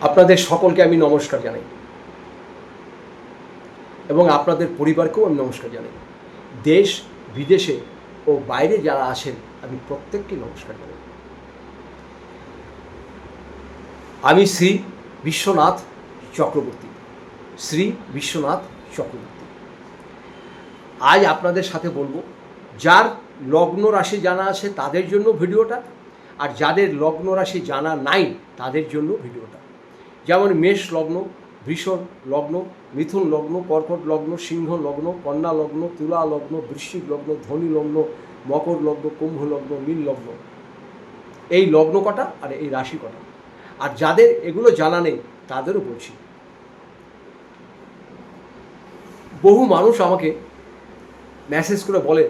আপনাদের সকলকে আমি নমস্কার জানাই। এবং আপনাদের পরিবারকেও আমি নমস্কার জানাই। দেশ, বিদেশে ও বাইরে যারা আছেন, আমি প্রত্যেককে নমস্কার জানাই। আমি শ্রী বিশ্বনাথ চক্রবর্তী। শ্রী বিশ্বনাথ চক্রবর্তী। আজ আপনাদের সাথে বলব, যার লগ্ন রাশি জানা আছে তাদের জন্য ভিডিওটা, আর যাদের লগ্ন রাশি জানা নাই তাদের জন্য ভিডিওটা। যেমন মেষ লগ্ন, ভীষণ লগ্ন, মিথুন লগ্ন, কর্কট লগ্ন, সিংহ লগ্ন, কন্যা লগ্ন, তুলা লগ্ন, বৃশ্চিক লগ্ন, ধনী লগ্ন, মকর লগ্ন, কুম্ভ লগ্ন, মীন লগ্ন। এই লগ্ন কটা আর এই রাশি কটা। আর যাদের এগুলো জানা নেই, তাদেরও বলছি। বহু মানুষ আমাকে মেসেজ করে বলে,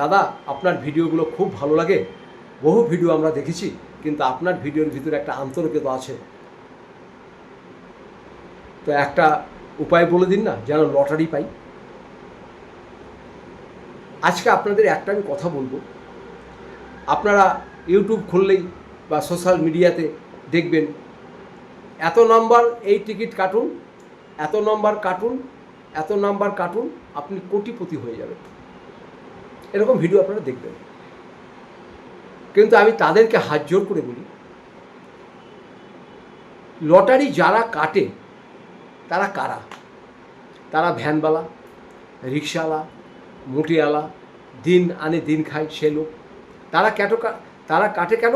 দাদা, আপনার ভিডিওগুলো খুব ভালো লাগে। বহু ভিডিও আমরা দেখেছি, কিন্তু আপনার ভিডিওর ভিতরে একটা আন্তরিকতা আছে। তো একটা উপায় বলে দিন না, যেন লটারি পাই। আজকে আপনাদের একটা আমি কথা বলব। আপনারা ইউটিউব খুললেই বা সোশ্যাল মিডিয়াতে দেখবেন, এত নাম্বার এই টিকিট কাটুন, এত নাম্বার কাটুন, এত নাম্বার কাটুন, আপনি কোটিপতি হয়ে যাবেন। এরকম ভিডিও আপনারা দেখবেন। কিন্তু আমি তাদেরকে হাত জোর করে বলি, লটারি যারা কাটে তারা কারা? তারা ভ্যানওয়ালা রিক্সাওয়ালা মুটিওয়ালা, দিন আনে দিন খায় সে লোক। তারা কেন তারা কাটে কেন?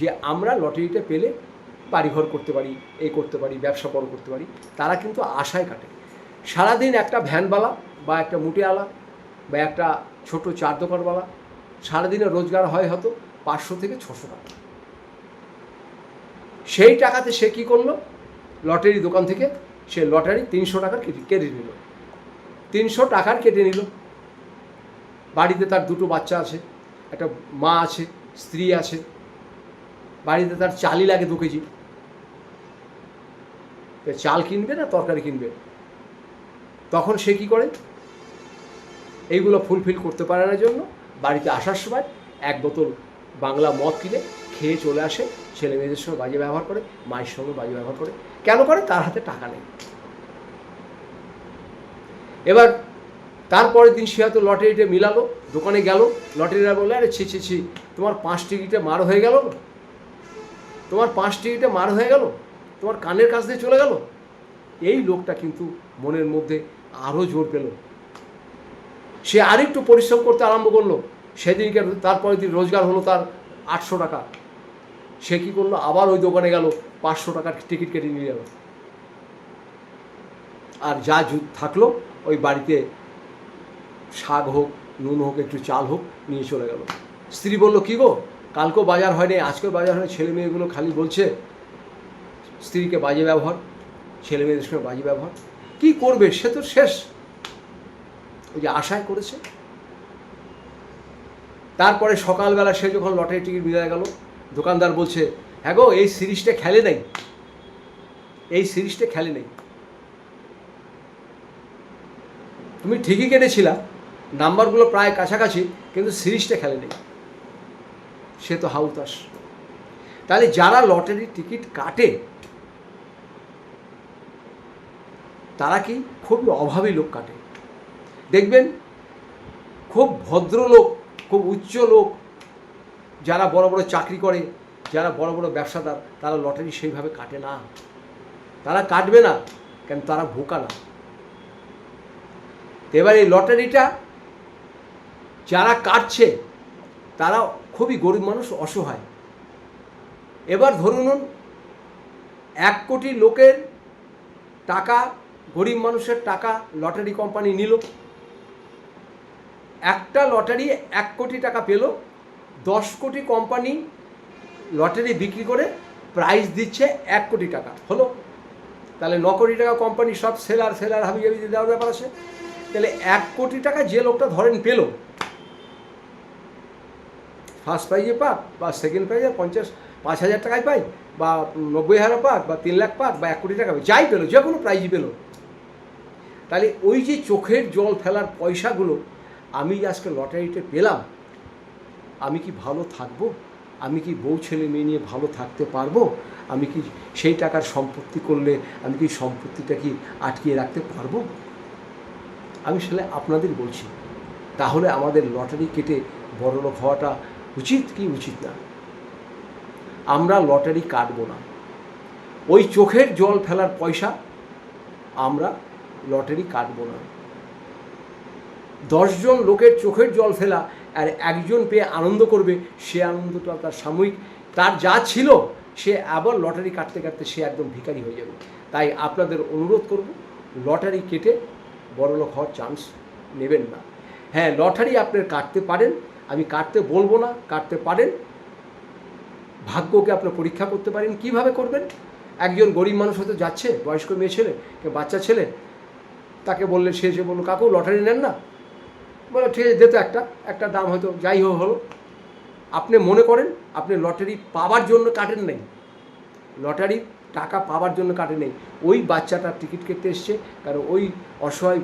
যে আমরা লটারিটা পেলে বাড়িঘর করতে পারি এই করতে পারি, ব্যবসা বড় করতে পারি, তারা কিন্তু আশায় কাটে। সারাদিন একটা ভ্যানওয়ালা বা একটা মুটিওয়ালা বা একটা ছোট চার দোকানওয়ালা সারাদিনে রোজগার হয় হয়তো পাঁচশো থেকে ছশো টাকা। সেই টাকাতে সে কী করল? লটারি দোকান থেকে সে লটারি তিনশো টাকার কেটে নিল। তিনশো টাকার কেটে নিল। বাড়িতে তার দুটো বাচ্চা আছে, একটা মা আছে, স্ত্রী আছে। বাড়িতে তার চালই লাগে দু কেজি। চাল কিনবে না তরকারি কিনবে? তখন সে কী করে? এইগুলো ফুলফিল করতে পারে না জন্য বাড়িতে আসার সময় এক বোতল বাংলা মদ কিনে খেয়ে চলে আসে, ছেলে মেয়েদের সঙ্গে বাজে ব্যবহার করে, মায়ের সঙ্গে বাজে ব্যবহার করে। কেন করে? তার হাতে টাকা নেই। এবার তারপরের দিন সে হয়তো লটারিতে মিলালো, দোকানে গেল, লটারিরা বললে, আরে ছি ছি ছি, তোমার পাঁচ টিকিটে মার হয়ে গেল? তোমার পাঁচ টিকিটে মার হয়ে গেল? তোমার কানের কাছ দিয়ে চলে গেল? এই লোকটা কিন্তু মনের মধ্যে আরও জোর পেল। সে আরেকটু পরিশ্রম করতে আরম্ভ করল। সেদিনকে তারপরের দিন রোজগার হলো তার আটশো টাকা। সে কী করল? আবার ওই দোকানে গেল, পাঁচশো টাকার টিকিট কেটে নিয়ে গেল। আর যা থাকল, ওই বাড়িতে শাক হোক, নুন হোক, একটু চাল হোক, নিয়ে চলে গেল। স্ত্রী বলল, কী গো, কালকেও বাজার হয়নি, আজকেও বাজার হয়নি, ছেলে মেয়েগুলো খালি বলছে, স্ত্রীকে বাজে ব্যবহার, ছেলে মেয়েদের সঙ্গে বাজে ব্যবহার। কী করবে? সে তো শেষ। ওই যে আশায় করেছে। তারপরে সকালবেলা সে যখন লটারি টিকিট মিলে গেল, দোকানদার বলছে হ্যাঁ গো, এই সিরিজটা খেলে নেই। এই সিরিজটা খেলে নেই। তুমি ঠিকই কেটেছিলা, নাম্বারগুলো প্রায় কাছাকাছি, কিন্তু সিরিজটা খেলে নেই। সে তো হাউতাস তাহলে যারা লটারির টিকিট কাটে, তারা কি খুবই অভাবী লোক কাটে? দেখবেন, খুব ভদ্রলোক খুব উচ্চ লোক, যারা বড় বড় চাকরি করে, যারা বড় বড় ব্যবসাদার, তারা লটারি সেইভাবে কাটে না। তারা কাটবে না, কেন তারা ভোকা না। এবার এই লটারিটা যারা কাটছে, তারা খুবই গরিব মানুষ, অসহায়। এবার ধরুন, এক কোটি লোকের টাকা, গরিব মানুষের টাকা লটারি কোম্পানি নিল। একটা লটারি এক কোটি টাকা পেল, দশ কোটি কোম্পানি লটারি বিক্রি করে প্রাইস দিচ্ছে এক কোটি টাকা, হলো? তাহলে ন কোটি টাকা কোম্পানি সব সেলার সেলার হাবি হাবি দেওয়ার ব্যাপার আছে। তাহলে এক কোটি টাকা যে লোকটা ধরেন পেল ফার্স্ট প্রাইজে পাক বা সেকেন্ড প্রাইজে পঞ্চাশ, পাঁচ হাজার টাকায় পাই বা নব্বই হাজার পাক বা তিন লাখ পাক বা এক কোটি টাকা যাই পেল, যে কোনো প্রাইজই পেল। তাহলে ওই যে চোখের জল ফেলার পয়সাগুলো আমি আজকে লটারিতে পেলাম, আমি কি ভালো থাকব? আমি কি বউ ছেলে মেয়ে নিয়ে ভালো থাকতে পারব? আমি কি সেই টাকার সম্পত্তি করলে আমি কি সম্পত্তিটা কি আটকিয়ে রাখতে পারব? আমি সেটা আপনাদের বলছি। তাহলে আমাদের লটারি কেটে বড়লোক হওয়াটা উচিত কি উচিত না? আমরা লটারি কাটবো না। ওই চোখের জল ফেলার পয়সা আমরা লটারি কাটবো না। দশজন লোকের চোখের জল ফেলা আর একজন পেয়ে আনন্দ করবে, সে আনন্দ আনন্দটা তার সাময়িক। তার যা ছিল, সে আবার লটারি কাটতে কাটতে সে একদম ভিখারি হয়ে যাবে। তাই আপনাদের অনুরোধ করব, লটারি কেটে বড়লোক হওয়ার চান্স নেবেন না। হ্যাঁ লটারি আপনার কাটতে পারেন, আমি কাটতে বলব না, কাটতে পারেন। ভাগ্যকে আপনি পরীক্ষা করতে পারেন, কীভাবে করবেন? একজন গরিব মানুষ হয়তো যাচ্ছে, বয়স্ক মেয়ে ছেলে বাচ্চা ছেলে, তাকে বললে সে যে বলল, কাকু, লটারি নেন না? বলে, ঠিক আছে দিতে একটা একটা দাম হয়তো যাই হোক, হলো। আপনি মনে করেন, আপনি লটারি পাওয়ার জন্য কাটেন নাই। লটারি টাকা পাওয়ার জন্য কাটে নেই। ওই বাচ্চাটার টিকিট কেটে এসছে, কারণ ওই অসহায়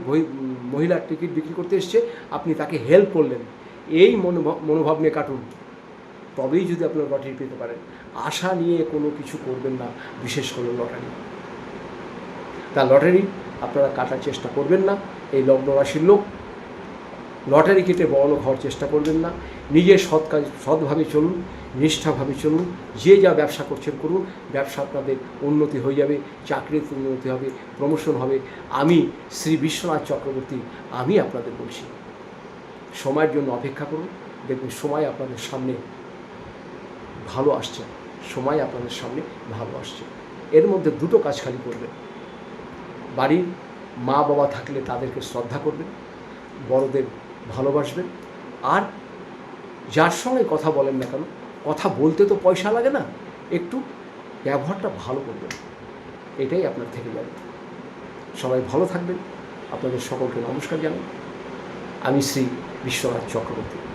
মহিলার টিকিট বিক্রি করতে এসছে, আপনি তাকে হেল্প করলেন। এই মনোভাব মনোভাব নিয়ে কাটুন। তবেই যদি আপনার লটারি পেতে পারেন। আশা নিয়ে কোনো কিছু করবেন না, বিশেষ করে লটারি। তা লটারি আপনারা কাটার চেষ্টা করবেন না। এই লগ্ন রাশির লোক লটারি কেটে বড়লোক হওয়ার চেষ্টা করবেন না। নিজের সৎ কাজ, সৎভাবে চলুন, নিষ্ঠাভাবে চলুন, যে যা ব্যবসা করছেন করুন, ব্যবসা আপনাদের উন্নতি হয়ে যাবে, চাকরির উন্নতি হবে প্রমোশন হবে। আমি শ্রী বিশ্বনাথ চক্রবর্তী, আমি আপনাদের বলছি, সময়ের জন্য অপেক্ষা করুন। দেখবেন সময় আপনাদের সামনে ভালো আসছে, সময় আপনাদের সামনে ভালো আসছে। এর মধ্যে দুটো কাজ খালি করবেন। বাড়ির মা বাবা থাকলে তাদেরকে শ্রদ্ধা করবেন, বড়দের ভালোবাসবেন। আর যার সঙ্গে কথা বলেন না কেন, কথা বলতে তো পয়সা লাগে না, একটু ব্যবহারটা ভালো করবেন। এটাই আপনার থেকে যাবে। সবাই ভালো থাকবেন। আপনাদের সকলকে নমস্কার জানাই। আমি শ্রী বিশ্বনাথ চক্রবর্তী।